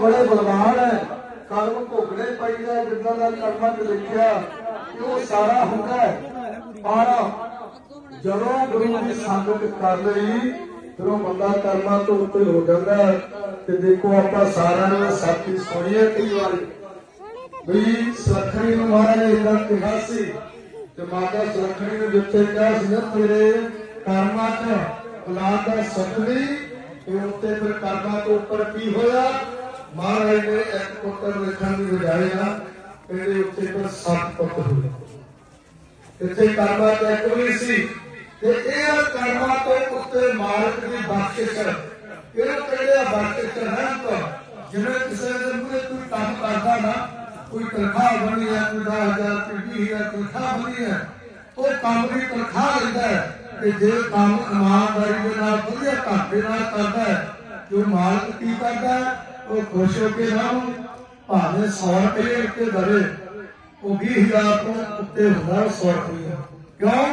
ਬੜੇ ਬਲਵਾਨ ਹੈ। ਕਰਮ ਭੋਗਣੇ ਪਈਦਾ ਜਿੱਦਾਂ ਦਾ ਕਰਮਾਂ ਚ ਲਿਖਿਆ ਉਹ ਸਾਰਾ ਹੁੰਦਾ ਹੈ? ਪਰ ਜਦੋਂ ਗੁਰੂ ਦੀ ਸੰਗਤ ਕਰ ਲਈ ਫਿਰ ਬੰਦਾ ਕਰਮਾਂ ਤੋਂ ਉੱਤੇ ਹੋ ਜਾਂਦਾ ਤੇ ਦੇਖੋ ਆਪਾਂ ਸਾਰਿਆਂ ਨੇ ਸਾਥੀ ਸੁਣੀਏ ਕਈ ਵਾਰੀ। ਵੀ ਸੁਲੱਖਣੀ ਨੂੰ ਮਹਾਰਾਜ ਨੇ ਕਿਹਾ ਸੀ, ਤੇ ਮਾਤਾ ਸੁਲੱਖਣੀ ਨੂੰ ਜਿੱਥੇ ਕਿਹਾ ਸੀ, ਨਾ ਤੇਰੇ ਕਰਮਾਂ 'ਚ ਔਲਾਦ ਦਾ ਸੁੱਖ ਨਹੀਂ, ਤੇ ਉੱਤੇ ਫਿਰ ਕਰਮਾਂ ਤੋਂ ਉੱਪਰ ਕੀ ਹੋਇਆ? ਮਹਾਰਾਜ ਨੇ ਇੱਕ ਪੁੱਤਰ ਲਿਖਣ ਦੀ ਬਜਾਏ ਨਾ ਇਹਦੇ ਉੱਤੇ ਫਿਰ ਸੱਤ ਪੁੱਤਰ ਹੋਏ ਇੱਥੇ ਕਰਮਾਂ ਚ ਇੱਕ ਵੀ ਸੀ। ਤੇ ਇਹ ਕਰਮਾਂ ਤੋਂ ਉੱਤੇ ਮਾਲਕ ਦੀ ਬਖਸ਼ਿਸ਼। ਹੈ ਇਹਨੂੰ ਕਹਿੰਦੇ ਆ ਬਖਸ਼ਿਸ਼ ਰਹਿਮਤ ਜਿਵੇਂ ਕਿਸੇ ਦੇ ਮੂਹਰੇ ਕੋਈ ਕੰਮ ਕਰਦਾ ਨਾ, ਕੋਈ ਤਨਖਾਹ ਬਣੀ ਹੈ, ਕੋਈ 10000 ਕੋਈ 20000 ਤਨਖਾਹ ਬਣੀ ਹੈ, ਉਹ ਕੰਮ ਦੀ ਤਨਖਾਹ ਲੈਂਦਾ ਹੈ। ਤੇ ਜੇ ਕੰਮ ਇਮਾਨਦਾਰੀ ਦੇ ਨਾਲ ਵਧੀਆ ਢੰਗ ਦੇ ਨਾਲ ਕਰਦਾ ਹੈ ਜੋ ਮਾਲਕ ਕੀ ਕਰਦਾ ਹੈ? ਉਹ ਖੁਸ਼ ਹੋ ਕੇ ਨਾ ਭਾਵੇਂ 100 ਰੁਪਏ ਉੱਤੇ ਦਵੇ, ਉਹ 20000 ਤੋਂ ਉੱਤੇ ਹੁੰਦਾ 100 ਰੁਪਏ। ਕਿਉਂ?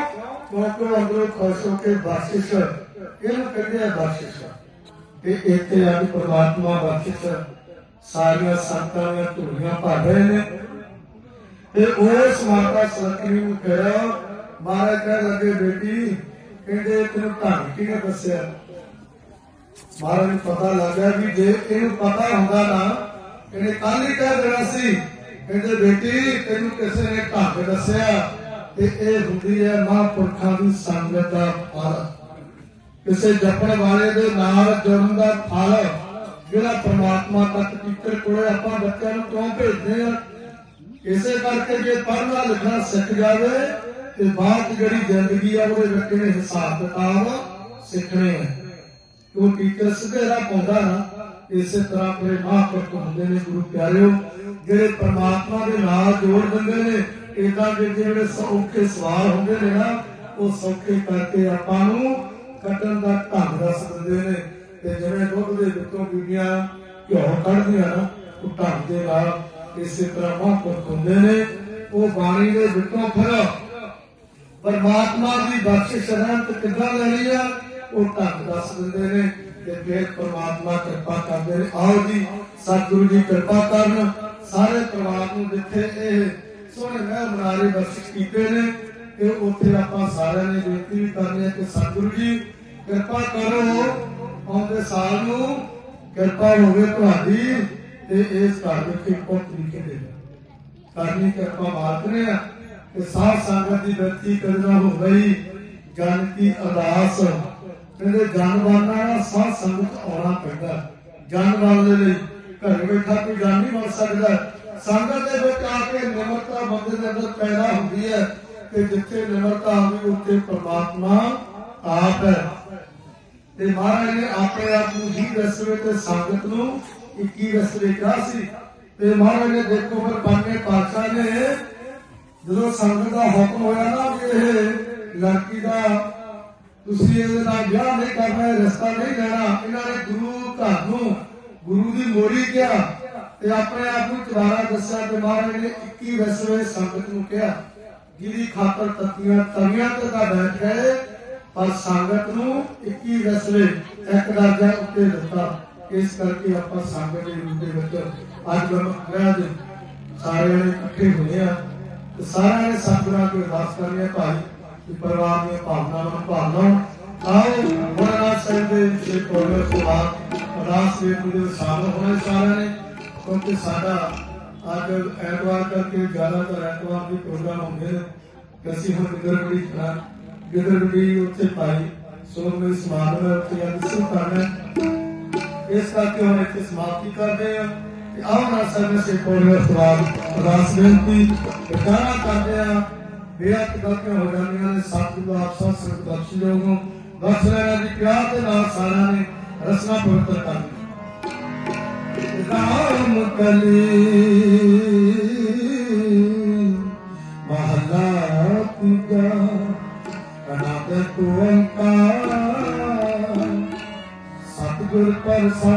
ਕਿਉਂਕਿ ਅੰਦਰੋਂ ਖੁਸ਼ ਹੋ ਕੇ ਬਖਸ਼ਿਸ਼ ਇਹਨੂੰ ਕਹਿੰਦੇ ਆ ਬਖਸ਼ਿਸ਼। ਤੇ ਇੱਥੇ ਆ ਪ੍ਰਮਾਤਮਾ ਬਖਸ਼ਿਸ਼ ਸਾਰੀਆਂ ਸੰਤਾਂ ਦੀਆਂ ਧੁਨੀਆਂ ਭਰ ਰਹੇ ਨੇ। ਤੇ ਉਸ ਮਾਤਾ ਸਲਕਣੀ ਨੂੰ ਕਿਹਾ ਮਹਾਰਾਜ ਕਹਿ ਲੱਗੇ ਬੇਟੀ, ਕਹਿੰਦੇ ਤੈਨੂੰ ਧੰਨ ਕਿਹਨੇ ਦੱਸਿਆ? ਮਹਾਰਾਜ ਨੂੰ ਪਤਾ ਲੱਗਾ ਵੀ ਜੇ ਇਹਨੂੰ ਪਤਾ ਹੁੰਦਾ ਨਾ ਇਹਨੇ ਕੱਲ ਹੀ ਕਹਿ ਦੇਣਾ ਸੀ। ਕਹਿੰਦੇ ਬੇਟੀ, ਤੈਨੂੰ ਕਿਸੇ ਨੇ ਢੰਗ ਦੱਸਿਆ ਤੇ ਇਹ ਹੁੰਦੀ ਹੈ ਮਹਾਂਪੁਰਖਾਂ ਦੀ ਸੰਗਤ ਦਾ ਫਲ। ਕਿਸੇ ਜਪਣ ਵਾਲੇ ਦੇ ਨਾਲ ਜੁੜਨ ਦਾ ਫਲ, ਜਿਹੜਾ ਪ੍ਰਮਾਤਮਾ ਤੱਕ ਟਿਕਰ ਕੋਲੇ ਆਪਾਂ ਬੱਚਿਆਂ ਨੂੰ ਕਿਉਂ ਭੇਜਦੇ ਆ ਇਸੇ ਕਰਕੇ ਜੇ ਪੜ੍ਹਨਾ ਲਿਖਣਾ ਸਿੱਖ ਜਾਵੇ ਤੇ ਬਾਅਦ ਜਿਹੜੀ ਜ਼ਿੰਦਗੀ ਆ ਉਹਦੇ ਵਿੱਚ ਹਿਸਾਬ ਕਿਤਾਬ ਸਿੱਖਣੇ ਆ ਉਹ ਟੀਚਰ ਸਿੱਧੇ ਰਾਹ ਪਾਉਂਦਾ ਨਾ, ਇਸੇ ਤਰ੍ਹਾਂ ਮੇਰੇ ਮਹਾਂਪੁਰਖ ਹੁੰਦੇ ਨੇ, ਗੁਰੂ ਪਿਆਰਿਓ, ਜਿਹੜੇ ਪ੍ਰਮਾਤਮਾ ਦੇ ਨਾਲ ਜੋੜ ਦਿੰਦੇ ਨੇ ਇਦਾਂ ਦੇ ਜਿਹੜੇ ਸੌਖੇ ਸਵਾਲ ਹੁੰਦੇ ਨੇ ਨਾ, ਉਹ ਸੌਖੇ ਕਰਕੇ ਆਪਾਂ ਨੂੰ ਕੱਢਣ ਦਾ ਢੰਗ ਦੱਸ ਦਿੰਦੇ ਨੇ। ਤੇ ਜਿਵੇਂ ਦੁੱਧ ਦੇ ਵਿੱਚੋਂ ਬੀਬੀਆਂ ਘਿਓ ਕੱਢਦੀਆਂ ਨਾ, ਉਹ ਢੰਗ ਦੇ ਨਾਲ ਇਸੇ ਤਰ੍ਹਾਂ ਮਹਾਂਪੁਰਖ ਹੁੰਦੇ ਨੇ, ਉਹ ਬਾਣੀ ਦੇ ਵਿੱਚੋਂ ਫਿਰ ਪਰਮਾਤਮਾ ਦੀ ਬਖਸ਼ਿਸ਼ ਰਹਿਮਤ ਕਿੱਦਾਂ ਲੈਣੀ ਆ? ਉਹ ਢੰਗ ਦੱਸ ਦਿੰਦੇ ਨੇ ਤੇ ਫਿਰ ਪਰਮਾਤਮਾ ਕਿਰਪਾ ਕਰਦੇ ਨੇ। ਆਓ ਜੀ, ਸਤਿਗੁਰੂ ਜੀ ਕਿਰਪਾ ਕਰਨ। ਸਾਰੇ ਪਰਿਵਾਰ ਨੂੰ ਜਿੱਥੇ ਇਹ ਸੋਹਣੇ ਮਹਿਲ ਮਨਾਰੇ ਬਖਸ਼ਿਸ਼ ਕੀਤੇ ਨੇ ਤੇ ਉੱਥੇ ਆਪਾਂ ਸਾਰਿਆਂ ਨੇ ਬੇਨਤੀ ਵੀ ਕਰਨੀ ਹੈ ਕਿ ਸਤਿਗੁਰੂ ਜੀ ਕਿਰਪਾ ਕਰੋ। ਆਉਂਦੇ ਸਾਲ ਨੂੰ ਕਿਰਪਾ ਹੋਵੇ ਤੁਹਾਡੀ ਤੇ ਇਸ ਘਰ ਵਿੱਚ ਇੱਕ ਤਰੀਕੇ ਦੇ ਕਰਨੀ ਕਿਰਪਾ ਮਾਲਕ ਆ ਤੇ ਸਾਧ ਸੰਗਤ ਦੀ ਬੇਨਤੀ ਕਰਨਾ ਹੋ ਗਈ ਜਨ ਕੀ ਅਰਦਾਸ ਕਹਿੰਦੇ ਜਨਵਾਨਾਂ ਦਾ ਸਾਧ ਸੰਗਤ ਆਉਣਾ ਪੈਂਦਾ। ਜਨਵਾਨ ਦੇ ਲਈ ਘਰ ਬੈਠਾ ਕੋਈ ਜਾਨ ਨਹੀਂ ਬਣ ਸਕਦਾ। ਸੰਗਤ ਦੇ ਵਿੱਚ ਆ ਕੇ ਨਿਮਰਤਾ ਬੰਦੇ ਦੇ ਅੰਦਰ ਪੈਦਾ ਹੁੰਦੀ ਹੈ ਤੇ ਜਿੱਥੇ ਨਿਮਰਤਾ ਆਉਂਦੀ, ਉੱਥੇ ਪ੍ਰਮਾਤਮਾ ਆਪ ਹੈ। ਤੇ ਮਹਾਰਾਜ ਨੇ ਆਪਣੇ ਆਪ ਨੂੰ ਹੀ ਵਸਵੇ ਤੇ ਸੰਗਤ ਨੂੰ 21 ਵਸਵੇ ਕਿਹਾ ਸੀ। ਤੇ ਮਹਾਰਾਜ ਨੇ ਦੇਖੋ ਫਿਰ ਬਾਨੇ ਪਾਤਸ਼ਾਹ ਨੇ ਜਦੋਂ ਸੰਗਤ ਦਾ ਹੁਕਮ ਹੋਇਆ ਨਾ ਵੀ ਇਹ ਲੜਕੀ ਦਾ ਤੁਸੀਂ ਇਹਦੇ ਨਾਲ ਵਿਆਹ ਨਹੀਂ ਕਰਨਾ ਰਸਤਾ ਨਹੀਂ ਲੈਣਾ। ਇਹਨਾਂ ਨੇ ਗੁਰੂ ਘਰ ਨੂੰ ਗੁਰੂ ਦੀ ਮੋੜੀ ਕਿਹਾ ਤੇ ਆਪਣੇ ਆਪ ਨੂੰ ਚਵਾਰਾ ਦੱਸਿਆ ਤੇ ਮਹਾਰਾਜ ਨੇ 21 ਵਸਵੇ ਸੰਗਤ ਨੂੰ ਕਿਹਾ ਜਿਹਦੀ ਖਾਤਰ ਤਤੀਆਂ, ਤਵੀਆਂ ਤੇ ਤਾਂ ਬੈਠ ਗਏ, ਪਰ ਸੰਗਤ ਨੂੰ 21 ਵਸਵੇ ਇੱਕ ਦਰਜਾ ਉੱਤੇ ਦਿੱਤਾ। ਇਸ ਕਰਕੇ ਆਪਾਂ ਸੰਗਤ ਦੇ ਰੂਪ ਦੇ ਵਿੱਚ ਅੱਜ ਗੁਰਮਤਿ ਦੇ ਸਾਰੇ ਇਕੱਠੇ ਹੋਏ ਆ ਤੇ ਸਾਰਿਆਂ ਨੇ ਸਤਿਗੁਰਾਂ ਕੋਲ ਅਰਦਾਸ ਕਰਨੀ ਹੈ, ਭਾਈ ਕਿ ਪਰਿਵਾਰ ਦੀਆਂ ਭਾਵਨਾਵਾਂ ਨੂੰ ਭਾਲਣਾ ਆਓ ਗੁਰਨਾਮ ਸਾਹਿਬ ਦੇ ਜਿਹੜੇ ਕੋਲ ਸੁਭਾਅ ਅਰਦਾਸ ਦੇ ਵਿੱਚ ਸ਼ਾਮਲ ਹੋਣੇ ਸਾਰਿਆਂ ਨੇ। ਕਿਉਂਕਿ ਸਾਡਾ ਅੱਜ ਐਤਵਾਰ ਕਰਕੇ ਜ਼ਿਆਦਾਤਰ ਐਤਵਾਰ ਦੀ ਪ੍ਰੋਗਰਾਮ ਹੁੰਦੇ ਨੇ। ਅਸੀਂ ਹੁਣ ਗਿੱਦੜਬੜੀ ਕਰਾਂ ਗਿੱਦੜਬੜੀ ਉੱਥੇ ਪਾਈ ਸੋ ਸਮਾਗਮ ਹੈ ਅੱਜ ਸ਼ੁਰੂ ਇਸ ਕਰਕੇ ਹੁਣ ਇੱਥੇ ਸਮਾਪਤੀ ਕਰਦੇ ਹਾਂ। ਤੇ ਆਓ ਸੇ ਕੋਲ ਸਵਾਲ ਅਰਦਾਸ ਬੇਨਤੀ ਵਿਚਾਰਾ ਕਰਦੇ ਆ ਬੇਅਤ ਗਲਤੀਆਂ ਹੋ ਜਾਂਦੀਆਂ ਨੇ ਸਤਿਗੁਰੂ ਆਪ ਸਭ ਸੰਗਤ ਬਖਸ਼ ਲੋਗੋ ਬਖਸ਼ ਲੈਣਾ ਦੀ ਪਿਆਰ ਦੇ ਨਾਲ ਸਾਰਿਆਂ ਨੇ ਰਸਨਾ ਪਵਿੱਤਰ ਕਰਨੀ ਰਾਮ ਕਲੀ ਮਹਲਾ ਤੀਜਾ ਅਨਾਦ ਓੰਕਾਰ ਸਤਿਗੁਰ ਪ੍ਰਸਾਦ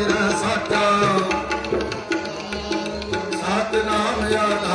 ਤੇਰਾ ਸਾਡਾ ਸਤਨਾਮ ਯਾਦ